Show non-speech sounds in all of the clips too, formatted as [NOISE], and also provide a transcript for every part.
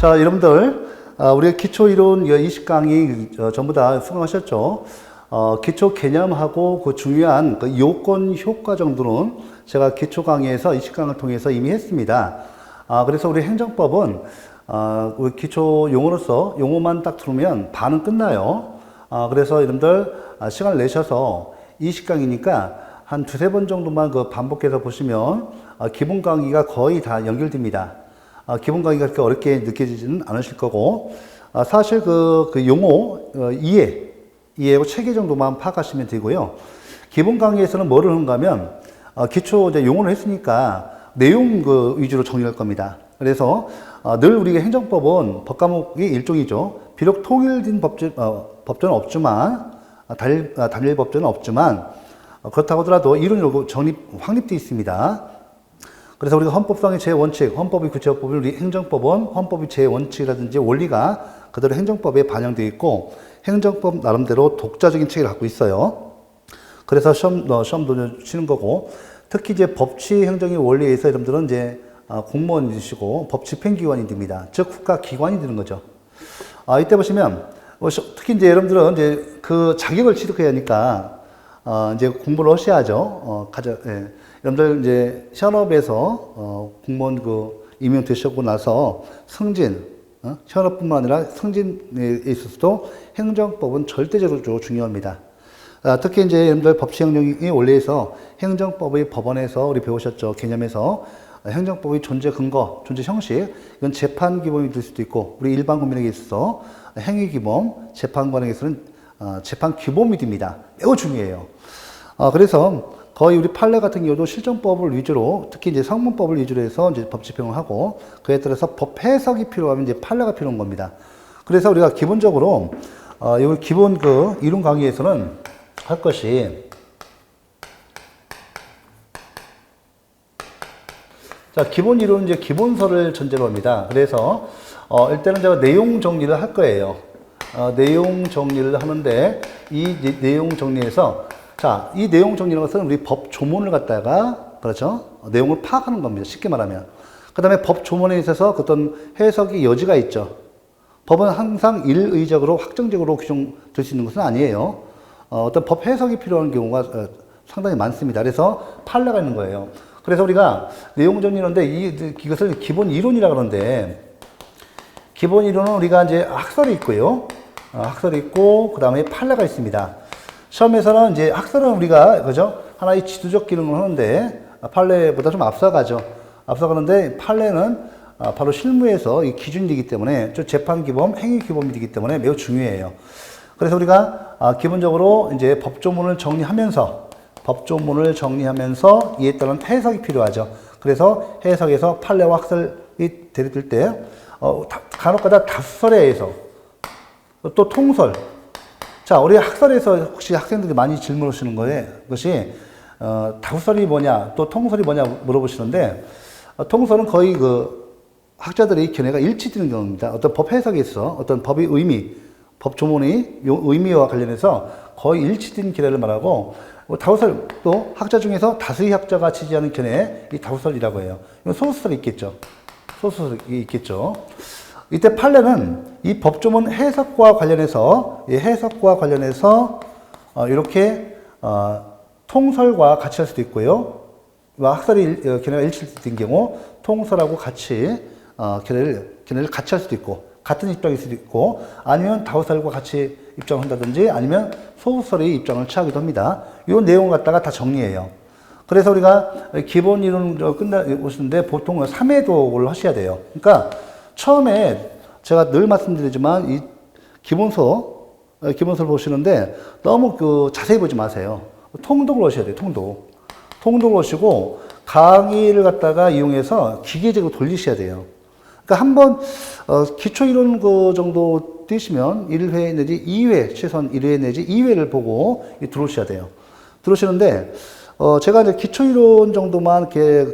자, 여러분들, 어, 우리가 기초 이론 20강의 어, 전부 다 수강하셨죠? 어, 기초 개념하고 그 중요한 그 요건 효과 정도는 제가 기초 강의에서 20강을 통해서 이미 했습니다. 아, 그래서 우리 행정법은 어, 우리 기초 용어로서 용어만 딱 들으면 반은 끝나요. 아, 그래서 여러분들 아, 시간을 내셔서 20강이니까 한 두세 번 정도만 그 반복해서 보시면 아, 기본 강의가 거의 다 연결됩니다. 아, 기본 강의가 그렇게 어렵게 느껴지지는 않으실 거고, 아, 사실 그, 그 용어, 어, 이해, 이해하고 체계 정도만 파악하시면 되고요. 기본 강의에서는 뭐를 하는가 하면, 어, 기초 이제 용어를 했으니까 내용 그 위주로 정리할 겁니다. 그래서 어, 늘 우리가 행정법은 법과목이 일종이죠. 비록 통일된 법전, 어, 법전은 없지만, 아, 단일, 아, 단일 법전은 없지만, 어, 그렇다고 하더라도 이론으로 정립, 확립되어 있습니다. 그래서 우리가 헌법상의 제원칙, 헌법의 구체법을 우리 행정법은 헌법의 제원칙이라든지 원리가 그대로 행정법에 반영되어 있고 행정법 나름대로 독자적인 체계를 갖고 있어요. 그래서 시험, 어, 시험도 치는 거고 특히 이제 법치 행정의 원리에서 여러분들은 이제 아, 공무원이시고 법 집행기관이 됩니다. 즉 국가기관이 되는 거죠. 아, 이때 보시면 어, 시- 특히 이제 여러분들은 이제 그 자격을 취득해야 하니까 어, 이제 공부를 하셔야죠. 어, 가져, 예. 여러분들 이제 현업에서 어, 공무원 그 임용 되셨고 나서 승진, 어? 현업뿐만 아니라 승진에 있어서도 행정법은 절대적으로 중요합니다. 아, 특히 이제 여러분들 법치행정의 원리에서 행정법의 법원에서 우리 배우셨죠. 개념에서 행정법의 존재 근거, 존재 형식, 이건 재판 기본이 될 수도 있고, 우리 일반 국민에게 있어서 행위 기본, 재판관에게서는 어, 재판 규범이 됩니다. 매우 중요해요. 어, 그래서 거의 우리 판례 같은 경우도 실정법을 위주로, 특히 이제 성문법을 위주로 해서 이제 법 집행을 하고, 그에 따라서 법 해석이 필요하면 이제 판례가 필요한 겁니다. 그래서 우리가 기본적으로, 어, 이 기본 그 이론 강의에서는 할 것이, 자, 기본 이론은 이제 기본서를 전제로 합니다. 그래서, 어, 일단은 제가 내용 정리를 할 거예요. 어, 내용 정리를 하는데, 이 내- 내용 정리에서, 자, 이 내용 정리라는 것은 우리 법 조문을 갖다가, 그렇죠? 어, 내용을 파악하는 겁니다. 쉽게 말하면. 그 다음에 법 조문에 있어서 그 어떤 해석의 여지가 있죠. 법은 항상 일의적으로 확정적으로 규정될 수 있는 것은 아니에요. 어, 어떤 법 해석이 필요한 경우가 어, 상당히 많습니다. 그래서 판례가 있는 거예요. 그래서 우리가 내용 정리하는데 이, 이것을 기본 이론이라 그러는데 기본 이론은 우리가 이제 학설이 있고요. 어, 학설이 있고 그다음에 판례가 있습니다. 시험에서는 이제 학설은 우리가 그죠 하나의 지도적 기능을 하는데 아, 판례보다 좀 앞서가죠. 앞서가는데 판례는 아, 바로 실무에서 이 기준이 되기 때문에 저 재판 기범, 행위 기범이 되기 때문에 매우 중요해요. 그래서 우리가 아, 기본적으로 이제 법조문을 정리하면서 법조문을 정리하면서 이에 따른 해석이 필요하죠. 그래서 해석에서 판례와 학설이 대립될 때 어, 다- 간혹가다 다설에 의해서 또 통설. 자, 우리 학설에서 혹시 학생들이 많이 질문하시는 거에 것이 어, 다설이 뭐냐, 또 통설이 뭐냐 물어보시는데 어, 통설은 거의 그 학자들의 견해가 일치되는 경우입니다. 어떤 법 해석에 있어 어떤 법의 의미, 법 조문의 요- 의미와 관련해서 거의 일치된 견해를 말하고 뭐 다우설 또 학자 중에서 다수의 학자가 지지하는 견해 이 다우설이라고 해요. 소설이 있겠죠. 소설이 있겠죠. 이때 판례는 이 법조문 해석과 관련해서 이 해석과 관련해서 어, 이렇게 어, 통설과 같이 할 수도 있고요. 와 학설이 일- 어, 견해가 일치된 경우 통설하고 같이 어, 견해를 견해를 같이 할 수도 있고 같은 입장일 수도 있고 아니면 다우설과 같이 입장을 한다든지 아니면 소설의 입장을 취하기도 합니다. 이 내용을 갖다가 다 정리해요. 그래서 우리가 기본 이론 끝나 오시는데 보통 3회 독을 하셔야 돼요. 그러니까 처음에 제가 늘 말씀드리지만 이 기본서 어, 기본서를 보시는데 너무 그 자세히 보지 마세요. 통독을 하셔야 돼요. 통독. 통독을 하시고 강의를 갖다가 이용해서 기계적으로 돌리셔야 돼요. 그러니까 한번 어, 기초 이론 그 정도 뛰시면 1회 내지 2회 최소한 1회 내지 2회를 보고 이 들어오셔야 돼요. 들어오시는데 어, 제가 이제 기초 이론 정도만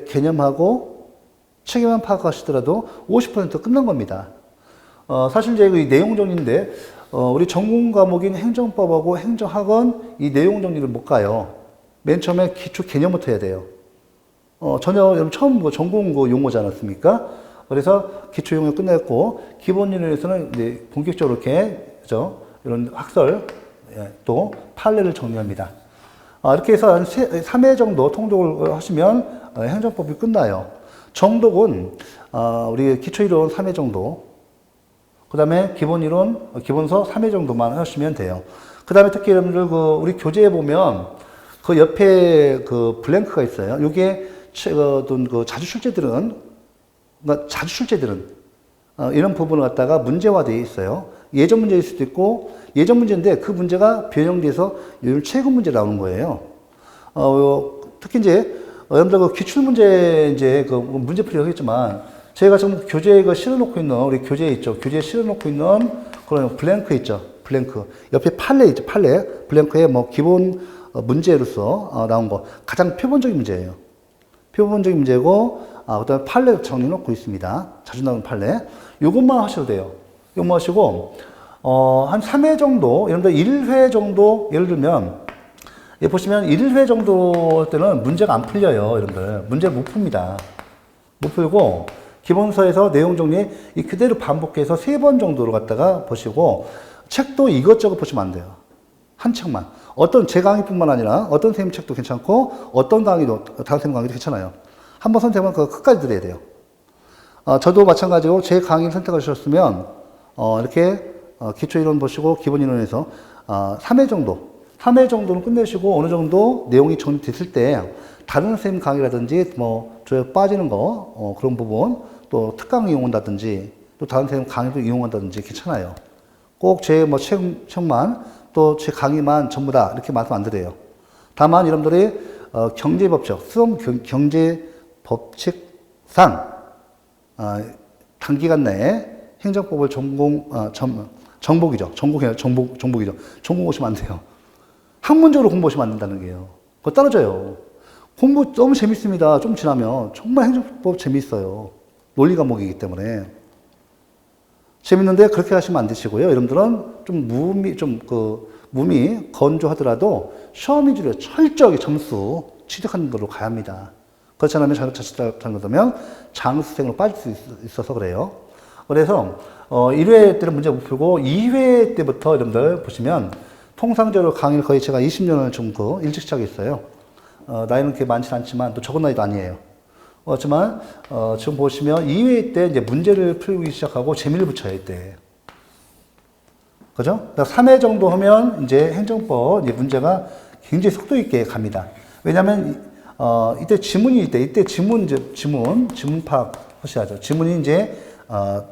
개념하고 체계만 파악하시더라도 50% 끝난 겁니다. 어, 사실 이제 이 내용 정리인데 어, 우리 전공 과목인 행정법하고 행정학은 이 내용 정리를 못 가요. 맨 처음에 기초 개념부터 해야 돼요. 어, 전혀 여러분 처음 그 전공 그 용어지 않았습니까? 그래서 기초 용어 끝냈고 기본 이론에서는 이제 본격적으로 이렇게 그죠? 이런 학설 예, 또 판례를 정리합니다. 아, 이렇게 해서 한 3회 정도 통독을 하시면 어, 행정법이 끝나요. 정독은 어, 우리 기초이론 3회 정도, 그 다음에 기본이론, 어, 기본서 3회 정도만 하시면 돼요. 그 다음에 특히 여러분들 그 우리 교재에 보면 그 옆에 그 블랭크가 있어요. 요게 최- 어, 어떤 그 자주 출제들은, 그러니까 자주 출제들은 어, 이런 부분을 갖다가 문제화되어 있어요. 예전 문제일 수도 있고 예전 문제인데 그 문제가 변형돼서 요즘 최근 문제 나오는 거예요. 어, 특히 이제 여러분들 그 기출 문제 이제 그 문제 풀이 하겠지만 저희가 지금 교재에 그 실어놓고 있는 우리 교재에 있죠. 교재에 실어놓고 있는 그런 블랭크 있죠. 블랭크 옆에 판례 있죠. 판례 블랭크에 뭐 기본 어, 문제로서 어, 나온 거 가장 표본적인 문제예요. 표본적인 문제고, 아, 그 다음에 판례 정리놓고 있습니다. 자주 나오는 판례. 요것만 하셔도 돼요. 요것만 하시고, 어, 한 3회 정도, 여러분들 1회 정도, 예를 들면, 예, 보시면 1회 정도 때는 문제가 안 풀려요, 여러분들. 문제 못 풉니다. 못 풀고, 기본서에서 내용 정리 이 그대로 반복해서 세 번 정도로 갖다가 보시고, 책도 이것저것 보시면 안 돼요. 한 책만. 어떤 제 강의뿐만 아니라 어떤 선생님 책도 괜찮고 어떤 강의도 다른 선생님 강의도 괜찮아요. 한 번 선택하면 그거 끝까지 들어야 돼요. 어, 저도 마찬가지로 제 강의를 선택하셨으면 어, 이렇게 어, 기초 이론 보시고 기본 이론에서 어, 3회 정도, 3회 정도는 끝내시고 어느 정도 내용이 정리됐을 때 다른 선생님 강의라든지 뭐 저에 빠지는 거 어, 그런 부분 또 특강 이용한다든지 또 다른 선생님 강의도 이용한다든지 괜찮아요. 꼭 제 뭐 책, 책만 또 제 강의만 전부 다 이렇게 말씀 안 드려요. 다만 여러분들이 어, 경제법적, 수험 경- 경제법칙상 어, 단기간 내에 행정법을 전공 어, 전, 정복이죠. 전공해 정복 정복이죠. 전공 오시면 안 돼요. 학문적으로 공부하시면 안 된다는 게요. 그거 떨어져요. 공부 너무 재밌습니다. 좀 지나면 정말 행정법 재밌어요. 논리 과목이기 때문에. 재밌는데 그렇게 하시면 안 되시고요. 여러분들은 좀 무미, 좀 그, 무미 건조하더라도 시험 위주로 철저하게 점수 취득하는 걸로 가야 합니다. 그렇지 않으면 자칫 잘못하면 장수생으로 빠질 수 있- 있어서 그래요. 그래서, 어, 1회 때는 문제 못 풀고 2회 때부터 여러분들 보시면 통상적으로 강의를 거의 제가 20년을 좀그 일찍 시작했어요. 어, 나이는 그렇게 많지는 않지만 또 적은 나이도 아니에요. 그렇지만 어, 지금 보시면 2회 때 이제 문제를 풀기 시작하고 재미를 붙여야 돼. 그죠? 3회 정도 하면 이제 행정법 이제 문제가 굉장히 속도 있게 갑니다. 왜냐하면 어, 이때 지문이 있대. 이때 지문 이제 지문 지문 파악 하셔야죠. 지문이 이제 어,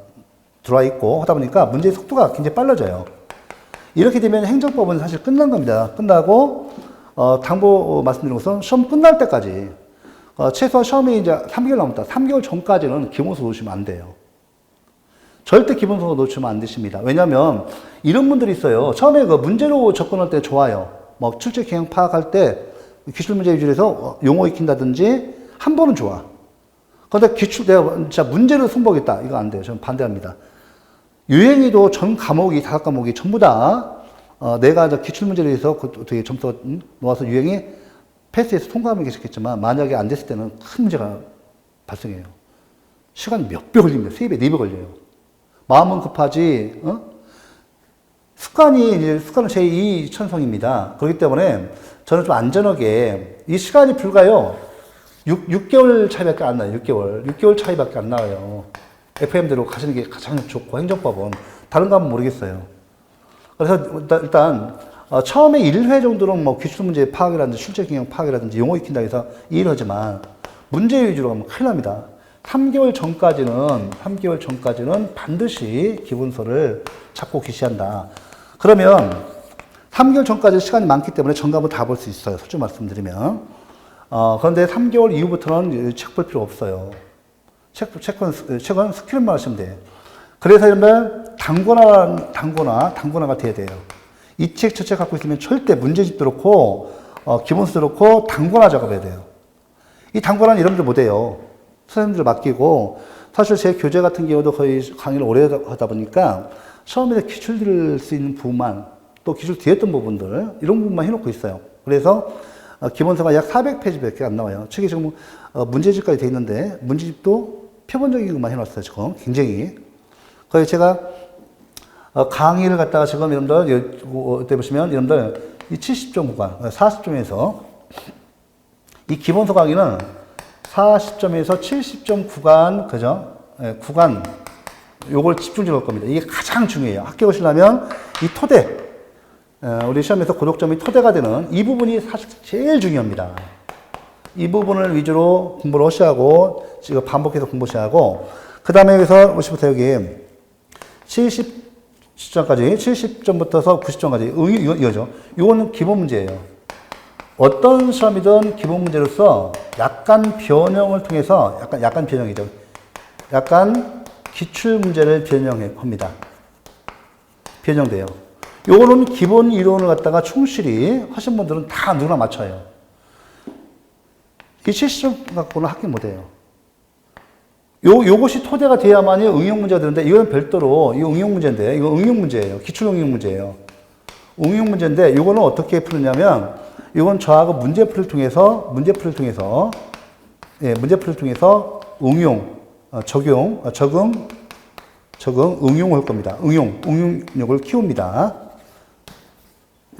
들어와 있고 하다 보니까 문제의 속도가 굉장히 빨라져요. 이렇게 되면 행정법은 사실 끝난 겁니다. 끝나고 어, 당부 말씀드린 것은 시험 끝날 때까지 어, 최소한 시험이 이제 3개월 남았다. 3개월 전까지는 기본서 놓으시면 안 돼요. 절대 기본서 놓치면 안 되십니다. 왜냐하면 이런 분들이 있어요. 처음에 그 문제로 접근할 때 좋아요. 뭐 출제 경향 파악할 때 기출 문제 위주로 어, 용어 익힌다든지 한 번은 좋아. 그런데 기출 내가 진짜 문제를 승부하겠다. 이거 안 돼요. 저는 반대합니다. 유행이도 전 과목이 다섯 과목이 전부 다 어, 내가 이제 기출 문제를 해서 그 어떻게 점수가 음, 놓아서 유행이 패스해서 통과하면 계셨겠지만 만약에 안 됐을 때는 큰 문제가 발생해요. 시간이 몇배 걸립니다. 세 배, 네 배 걸려요. 마음은 급하지, 어? 습관이, 이제 습관은 제2 천성입니다. 그렇기 때문에 저는 좀 안전하게 이 시간이 불가요. 6, 6개월 차이밖에 안 나요. 6개월. 6개월 차이밖에 안 나와요. FM대로 가시는 게 가장 좋고 행정법은 다른 거 하면 모르겠어요. 그래서 일단, 어, 처음에 1회 정도는 뭐 기출 문제 파악이라든지 실제 경영 파악이라든지 용어 익힌다 해서 이해를 하지만 문제 위주로 가면 큰일 납니다. 3개월 전까지는 3개월 전까지는 반드시 기본서를 찾고 기시한다. 그러면 3개월 전까지 시간이 많기 때문에 정답을 다 볼 수 있어요. 솔직히 말씀드리면. 어, 그런데 3개월 이후부터는 책 볼 필요 없어요. 책, 책은, 책은 스킬만 하시면 돼요. 그래서 이러면 단권화, 단권화, 단권화가 돼야 돼요. 이 책, 저 책 갖고 있으면 절대 문제집도 그렇고, 어, 기본서도 그렇고, 단권화 작업해야 돼요. 이 단권화는 여러분들 못해요. 선생님들 맡기고, 사실 제 교재 같은 경우도 거의 강의를 오래 하다 보니까, 처음에 기출 들을 수 있는 부분만, 또 기출 뒤에 했던 부분들, 이런 부분만 해놓고 있어요. 그래서, 어, 기본서가 약 400페이지밖에 안 나와요. 책이 지금 어, 문제집까지 돼 있는데, 문제집도 표본적인 것만 해놨어요, 지금. 굉장히. 그래서 제가 어, 강의를 갖다가 지금 여러분들, 이때 보시면 여러분들 이 70점 구간, 40점에서 이 기본서 강의는 40점에서 70점 구간, 그죠? 예, 구간, 요걸 집중적으로 할 겁니다. 이게 가장 중요해요. 학교 오시려면 이 토대, 어, 우리 시험에서 고독점이 토대가 되는 이 부분이 사실 제일 중요합니다. 이 부분을 위주로 공부를 하셔야 하고, 지금 반복해서 공부하셔야 하고, 그 다음에 여기서 보시부터 여기 70점까지, 70점부터서 90점까지, 이, 이거죠. 이거는 기본 문제예요. 어떤 시험이든 기본 문제로서 약간 변형을 통해서, 약간, 약간 변형이죠. 약간 기출 문제를 변형합니다. 변형돼요. 요거는 기본 이론을 갖다가 충실히 하신 분들은 다 누구나 맞춰요. 이 70점 갖고는 합격 못해요. 요, 요것이 토대가 돼야만이 응용 문제가 되는데, 이건 별도로, 이거 응용 문제인데, 이거 응용 문제예요. 기출 응용 문제예요. 응용 문제인데, 요거는 어떻게 푸느냐면, 이건 저하고 문제풀이를 통해서, 문제풀이를 통해서, 예, 문제풀이를 통해서 응용, 어, 적용, 어, 적응, 적응, 응용을 할 겁니다. 응용, 응용력을 키웁니다.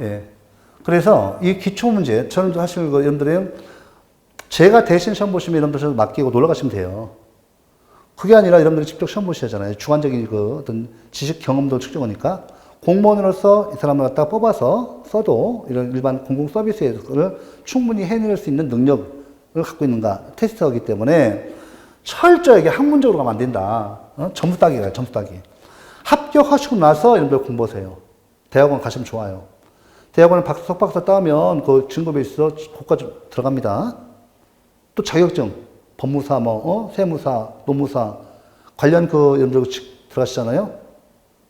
예. 그래서 이 기초 문제, 저는 사실 그 여러분들은 제가 대신 시험 보시면 여러분들 저 맡기고 놀러 가시면 돼요. 그게 아니라 여러분들이 직접 시험 보셔야잖아요. 주관적인 그 어떤 지식 경험도 측정하니까 공무원으로서 이 사람을 갖다 뽑아서 써도 이런 일반 공공 서비스를 충분히 해낼 수 있는 능력을 갖고 있는가 테스트하기 때문에 철저하게 학문적으로 가면 안 된다. 어? 점수 따기가 점수 따기. 합격하시고 나서 여러분들 공부하세요. 대학원 가시면 좋아요. 대학원을 박사, 석박사 따면 그 증급에 있어 고까지 들어갑니다. 또 자격증, 법무사, 뭐, 어? 세무사, 노무사, 관련 그, 여러분들 들어가시잖아요?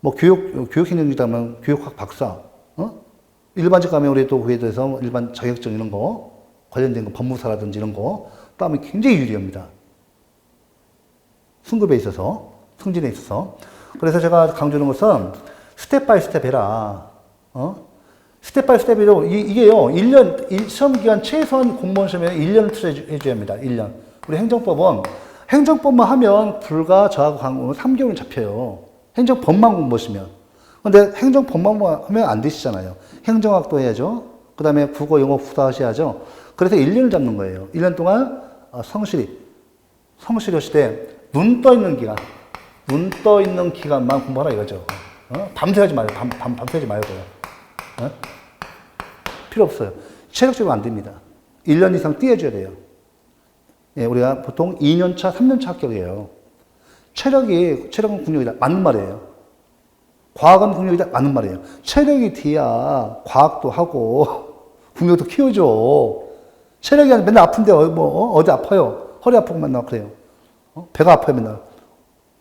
뭐, 교육, 교육행정이라면 교육학 박사, 어? 일반직 가면 우리 또 그에 대해서 일반 자격증 이런 거, 관련된 거, 법무사라든지 이런 거, 따면 굉장히 유리합니다. 승급에 있어서, 승진에 있어서. 그래서 제가 강조하는 것은 스텝 바이 스텝 해라. 어? 스텝 바이 스텝이로, 이, 이게요, 1년, 일- 시험 기간 최소한 공무원 시험에 1년을 투자해줘야 합니다. 1년. 우리 행정법은, 행정법만 하면 불과 저하고 강의는 3개월은 잡혀요. 행정법만 공부하시면. 근데 행정법만 하면 안 되시잖아요. 행정학도 해야죠. 그 다음에 국어, 영어, 국사 하셔야죠. 그래서 1년을 잡는 거예요. 1년 동안 어, 성실히, 성실히 때, 눈떠 있는 기간, 눈 떠 있는 기간만 공부하라 이거죠. 어? 밤새하지 말고, 밤, 밤, 밤새지 말고요. 어? 필요 없어요. 체력적으로 안 됩니다. 1년 이상 뛰어줘야 돼요. 예, 우리가 보통 2년차, 3년차 합격이에요. 체력이, 체력은 국력이다. 맞는 말이에요. 과학은 국력이다. 맞는 말이에요. 체력이 뒤야 과학도 하고, [LAUGHS] 국력도 키워줘. 체력이 아니라 맨날 아픈데, 어, 뭐, 어? 디 아파요. 허리 아프고 맨날 그래요. 어? 배가 아파요, 맨날.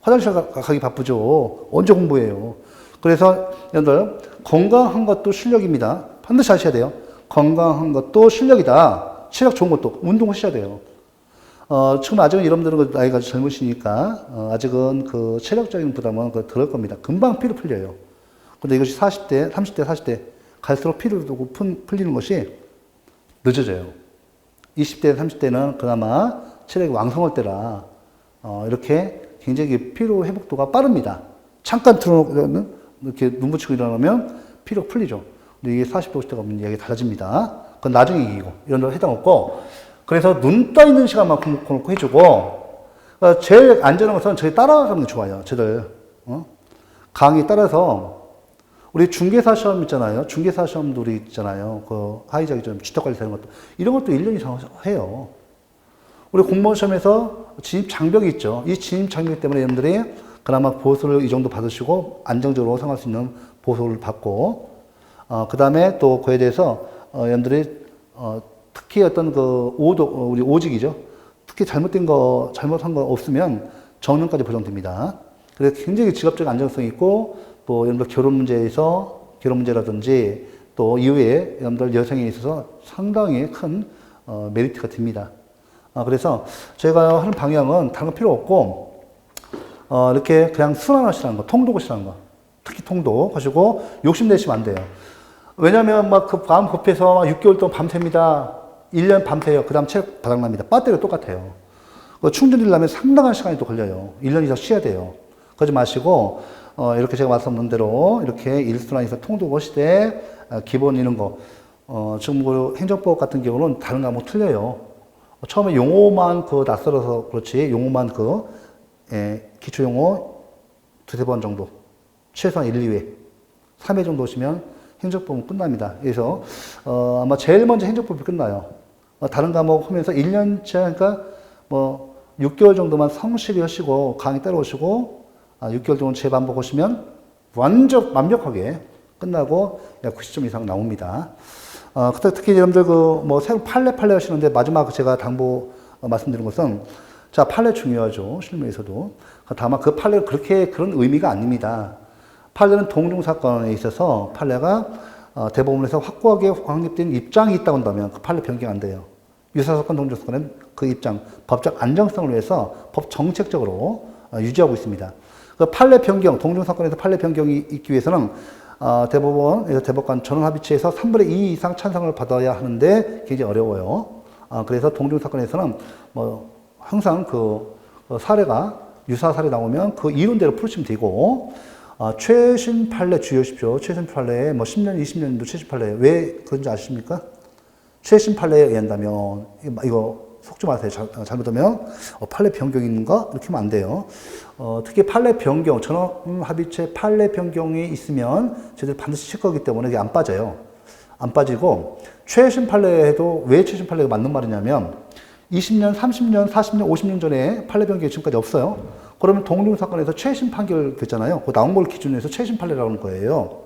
화장실 가, 가기 바쁘죠. 언제 공부해요. 그래서 여러분들 건강한 것도 실력입니다. 반드시 아셔야 돼요. 건강한 것도 실력이다. 체력 좋은 것도 운동하셔야 돼요. 어, 지금 아직은 여러분들은 그 나이가 젊으시니까 어, 아직은 그 체력적인 부담은 그 덜할 겁니다. 금방 피로 풀려요. 근데 이것이 40대, 30대, 40대 갈수록 피를 두고 푼- 풀리는 것이 늦어져요. 20대, 30대는 그나마 체력이 왕성할 때라 어, 이렇게 굉장히 피로 회복도가 빠릅니다. 잠깐 틀어놓으면 이렇게 눈 붙이고 일어나면 피로 풀리죠. 근데 이게 40, 50대가 오면 이야기 달라집니다. 그건 나중에 이기고 이런 데 해당 없고 그래서 눈 떠 있는 시간만 놓고 해주고 어, 제일 안전한 것은 저희 따라가는 게 좋아요. 저들 어? 강의 따라서 우리 중개사 시험 있잖아요. 중개사 시험도 우리 있잖아요. 그 하이자기 좀 주택관리 되는 것도 이런 것도 1년 이상 해요. 우리 공무원 시험에서 진입 장벽이 있죠. 이 진입 장벽 때문에 여러분들이 그나마 보수를 이 정도 받으시고 안정적으로 생활할 수 있는 보수를 받고 어, 그 다음에 또 그에 대해서 어, 여러분들이 어, 특히 어떤 그 오도 어, 우리 오직이죠. 특히 잘못된 거 잘못한 거 없으면 정년까지 보장됩니다. 그래서 굉장히 직업적 안정성이 있고 또 여러분들 결혼 문제에서 결혼 문제라든지 또 이후에 여러분들 여성에 있어서 상당히 큰 어, 메리트가 됩니다. 아, 그래서 제가 하는 방향은 다른 거 필요 없고, 어, 이렇게 그냥 순환하시라는 거, 통독하시라는 거. 특히 통독 하시고, 욕심내시면 안 돼요. 왜냐면 막 그 마음 급해서 막 6개월 동안 밤새입니다. 1년 밤새요. 그 다음 체력 바닥납니다. 배터리가 똑같아요. 그 충전되려면 상당한 시간이 또 걸려요. 1년 이상 쉬어야 돼요. 그러지 마시고, 어, 이렇게 제가 말씀드린 대로 이렇게 일순환에서 통도고 시대 어, 기본 이런 거, 어, 지금 그 행정법 같은 경우는 다른 과목 틀려요. 처음에 용어만 그 낯설어서 그렇지, 용어만 그, 예, 기초 용어 두세 번 정도. 최소한 1, 2회. 3회 정도 오시면 행정법은 끝납니다. 그래서, 어, 아마 제일 먼저 행정법이 끝나요. 어, 다른 과목 하면서 1년째, 그러니까 뭐, 6개월 정도만 성실히 하시고, 강의 따라오시고, 아, 6개월 동안 재반복 하시면 완전 완벽하게 끝나고 약 90점 이상 나옵니다. 어, 특히 여러분들 그 뭐 새로 판례 판례 하시는데 마지막 제가 당부 어, 말씀드린 것은 자 판례 중요하죠 실무에서도 다만 그 판례 그렇게 그런 의미가 아닙니다. 판례는 동종 사건에 있어서 판례가 어, 대법원에서 확고하게 확립된 입장이 있다고 한다면 그 판례 변경 안 돼요. 유사 사건 동종 사건은 그 입장 법적 안정성을 위해서 법 정책적으로 어, 유지하고 있습니다. 그 판례 변경 동종 사건에서 판례 변경이 있기 위해서는 어, 대법원, 대법관 전원 합의체에서 3분의 2 이상 찬성을 받아야 하는데 굉장히 어려워요. 어, 그래서 동종 사건에서는 뭐 항상 그 어, 사례가 유사 사례 나오면 그 이론대로 풀으시면 되고 어, 최신 판례 주의하십시오. 최신 판례 뭐 10년, 20년도 최신 판례 왜 그런지 아십니까? 최신 판례에 의한다면 이거 속지 마세요. 잘, 잘못하면 어, 판례 변경인가 이렇게 하면 안 돼요. 어, 특히 판례 변경, 전원 합의체 판례 변경이 있으면 저희들 반드시 칠 거기 때문에 이게 안 빠져요. 안 빠지고 최신 판례에도 왜 최신 판례가 맞는 말이냐면 20년, 30년, 40년, 50년 전에 판례 변경이 지금까지 없어요. 그러면 동종 사건에서 최신 판결 됐잖아요. 그 나온 걸 기준으로 해서 최신 판례라고 하는 거예요.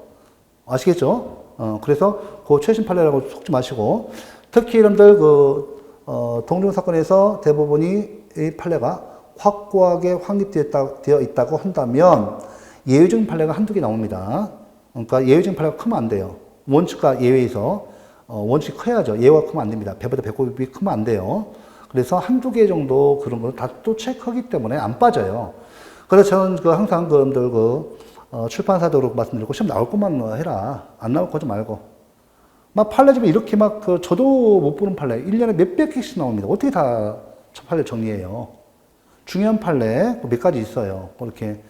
아시겠죠? 어, 그래서 그 최신 판례라고 속지 마시고 특히 여러분들 그 어, 동종 사건에서 대법원이 이 판례가 확고하게 확립되어 있다고 한다면 예외적인 판례가 한두 개 나옵니다. 그러니까 예외적인 판례가 크면 안 돼요. 원칙과 예외에서 어, 원칙이 커야죠. 예외가 크면 안 됩니다. 배보다 배꼽이 크면 안 돼요. 그래서 한두 개 정도 그런 걸 다 또 체크하기 때문에 안 빠져요. 그래서 저는 그 항상 그분들 그 어, 출판사도록 말씀드리고 시험 나올 것만 해라. 안 나올 거좀 말고. 막 판례집에 이렇게 막 그 저도 못 보는 판례 1년에 몇백 개씩 나옵니다. 어떻게 다 판례 정리해요? 중요한 판례 몇 가지 있어요. 그렇게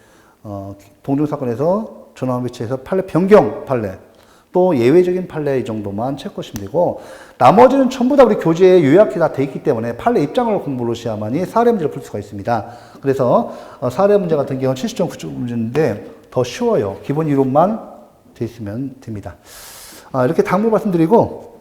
어, 동종 사건에서 전원 배치에서 판례 변경 판례 또 예외적인 판례 이 정도만 되고 나머지는 전부 다 우리 교재에 요약이 다 돼 있기 때문에 판례 입장을 공부를 하셔야만이 사례 문제를 풀 수가 있습니다. 그래서 어, 사례 문제 같은 경우는 70.9점 문제인데 더 쉬워요. 기본 이론만 돼 있으면 됩니다. 아, 이렇게 당부 말씀드리고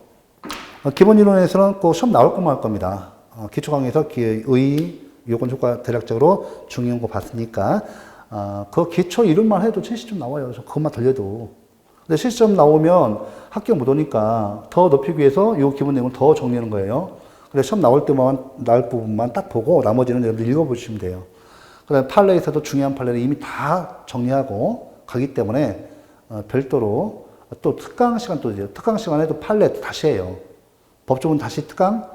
어, 기본 이론에서는 꼭 시험 나올 것만 할 겁니다. 어, 기초 강의에서 의 요건 효과 대략적으로 중요한 거 봤으니까 어, 그 기초 이론만 해도 70점 나와요. 그것만 돌려도. 근데 70점 나오면 합격 못 오니까 더 높이기 위해서 요 기본 내용을 더 정리하는 거예요. 그래서 시험 나올 때만 나올 부분만 딱 보고 나머지는 여러분들 읽어보시면 돼요. 그 다음 판례에서도 중요한 판례를 이미 다 정리하고 가기 때문에 어, 별도로 또 특강 시간 또 이제 특강 시간에도 판례 다시 해요. 법조문 다시 특강,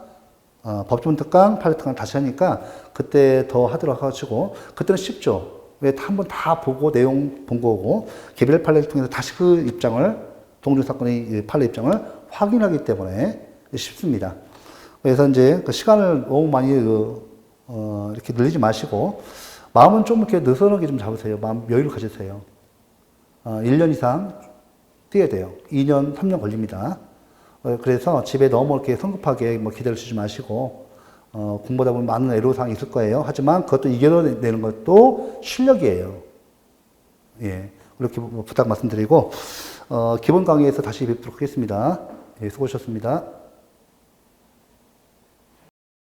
어, 법조문 특강, 판례 특강 다시 하니까 그때 더 하도록 하시고 그때는 쉽죠. 왜한번 다 보고 내용 본 거고 개별 판례를 통해서 다시 그 입장을 동종 사건의 판례 입장을 확인하기 때문에 쉽습니다. 그래서 이제 그 시간을 너무 많이 그, 어, 이렇게 늘리지 마시고 마음은 좀 이렇게 느슨하게 좀 잡으세요. 마음 여유를 가지세요. 어, 1년 이상 뛰어야 돼요. 2년, 3년 걸립니다. 어, 그래서 집에 너무 이렇게 성급하게 뭐 주지 마시고, 어, 공부하다 보면 많은 애로사항이 있을 거예요. 하지만 그것도 이겨내는 것도 실력이에요. 예. 이렇게 부탁 말씀드리고, 어, 기본 강의에서 다시 뵙도록 하겠습니다. 예, 수고하셨습니다.